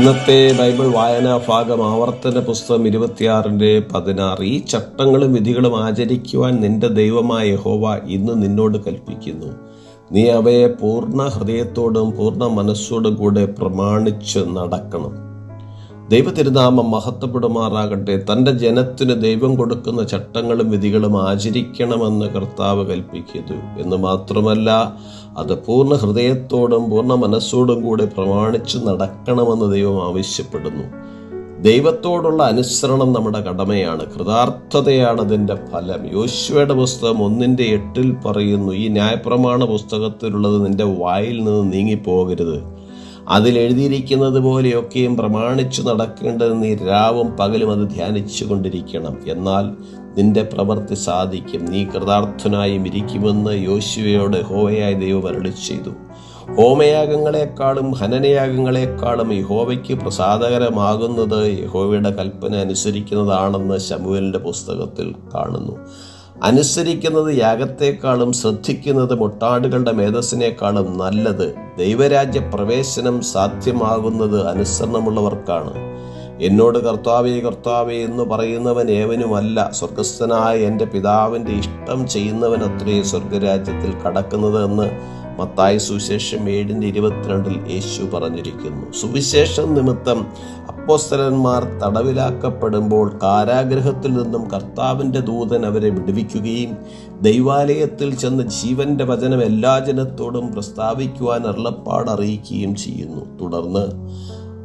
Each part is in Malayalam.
ഇന്നത്തെ ബൈബിൾ വായനാ ഭാഗം ആവർത്തന പുസ്തകം ഇരുപത്തിയാറിന്റെ പതിനാറ്. ഈ ചട്ടങ്ങളും വിധികളും ആചരിക്കുവാൻ നിന്റെ ദൈവമായ യഹോവ ഇന്ന് നിന്നോട് കൽപ്പിക്കുന്നു. നീ അവയെ പൂർണ ഹൃദയത്തോടും പൂർണ മനസ്സോടും കൂടെ പ്രമാണിച്ച് നടക്കണം. ദൈവ തിരുനാമം മഹത്വപ്പെടുമാറാകട്ടെ. തന്റെ ജനത്തിന് ദൈവം കൊടുക്കുന്ന ചട്ടങ്ങളും വിധികളും ആചരിക്കണമെന്ന് കർത്താവ് കൽപ്പിക്കുന്നു. എന്ന് മാത്രമല്ല അത് പൂർണ ഹൃദയത്തോടും പൂർണ മനസ്സോടും കൂടെ പ്രമാണിച്ച് നടക്കണമെന്ന് ദൈവം ആവശ്യപ്പെടുന്നു. ദൈവത്തോടുള്ള അനുസരണം നമ്മുടെ കടമയാണ്. കൃതാർത്ഥതയാണ് അതിന്റെ ഫലം. യോശുവയുടെ പുസ്തകം ഒന്നിന്റെ എട്ടിൽ പറയുന്നു ഈ ന്യായപ്രമാണ പുസ്തകത്തിലുള്ളത് നിന്റെ വായിൽ നിന്ന് നീങ്ങിപ്പോകരുത്. അതിൽ എഴുതിയിരിക്കുന്നത് പോലെയൊക്കെയും പ്രമാണിച്ചു നടക്കേണ്ടത് നീ രാവും പകലും അത് ധ്യാനിച്ചു കൊണ്ടിരിക്കണം. എന്നാൽ നിന്റെ പ്രവൃത്തി സാധിക്കും. നീ കൃതാർത്ഥനായും ഇരിക്കുമെന്ന് യോശുവയോട് ഹോവയായ ദൈവം അരളി ചെയ്തു ഹോമയാഗങ്ങളെക്കാളും ഹനനയാഗങ്ങളെക്കാളും യഹോവയ്ക്ക് പ്രസാദകരമാകുന്നത് യഹോവയുടെ കൽപ്പന അനുസരിക്കുന്നതാണെന്ന് ശമുവലിന്റെ പുസ്തകത്തിൽ കാണുന്നു. അനുസരിക്കുന്നത് യാഗത്തെക്കാളും ശ്രദ്ധിക്കുന്നത് മുട്ടാടുകളുടെ മേധസ്സിനേക്കാളും നല്ലത്. ദൈവരാജ്യ പ്രവേശനം സാധ്യമാകുന്നത് അനുസരണമുള്ളവർക്കാണ്. എന്നോട് കർത്താവേ കർത്താവേ എന്ന് പറയുന്നവൻ ഏവനുമല്ല. സ്വർഗസ്ഥനായ എന്റെ പിതാവിന്റെ ഇഷ്ടം ചെയ്യുന്നവനത്രേ സ്വർഗരാജ്യത്തിൽ കടക്കുന്നത് എന്ന് മത്തായ സുവിശേഷം ഏഴിന്റെ ഇരുപത്തിരണ്ടിൽ യേശു പറഞ്ഞിരിക്കുന്നു. സുവിശേഷം നിമിത്തം അപ്പോസ്തലന്മാർ തടവിലാക്കപ്പെടുമ്പോൾ കാരാഗ്രഹത്തിൽ നിന്നും കർത്താവിന്റെ ദൂതൻ അവരെ വിടുവിക്കുകയും ദൈവാലയത്തിൽ ചെന്ന് ജീവന്റെ വചനം എല്ലാ ജനത്തോടും പ്രസ്താവിക്കുവാൻ അരുളപ്പാട് അറിയിക്കുകയും ചെയ്യുന്നു. തുടർന്ന്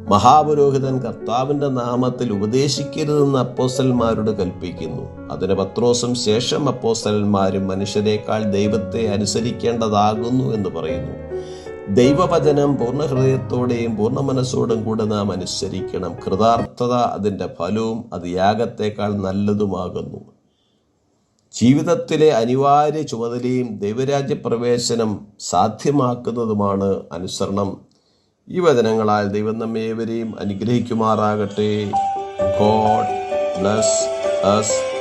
മഹാപുരോഹിതൻ കർത്താവിന്റെ നാമത്തിൽ ഉപദേശിക്കരുതെന്ന് അപ്പോസലന്മാരോട് കൽപ്പിക്കുന്നു. അതിന് പത്രോസും ശേഷം അപ്പോസലന്മാരും മനുഷ്യരെക്കാൾ ദൈവത്തെ അനുസരിക്കേണ്ടതാകുന്നു എന്ന് പറയുന്നു. ദൈവവചനം പൂർണ ഹൃദയത്തോടെയും പൂർണ മനസ്സോടും കൂടെ നാം അനുസരിക്കണം. കൃതാർത്ഥത അതിന്റെ ഫലവും അത് യാഗത്തേക്കാൾ നല്ലതുമാകുന്നു. ജീവിതത്തിലെ അനിവാര്യ ചുമതലയും ദൈവരാജ്യപ്രവേശനം സാധ്യമാക്കുന്നതുമാണ് അനുസരണം ഈ വചനങ്ങളാൽ ദൈവം നമ്മേവരെയും അനുഗ്രഹിക്കുമാറാകട്ടെ. God bless all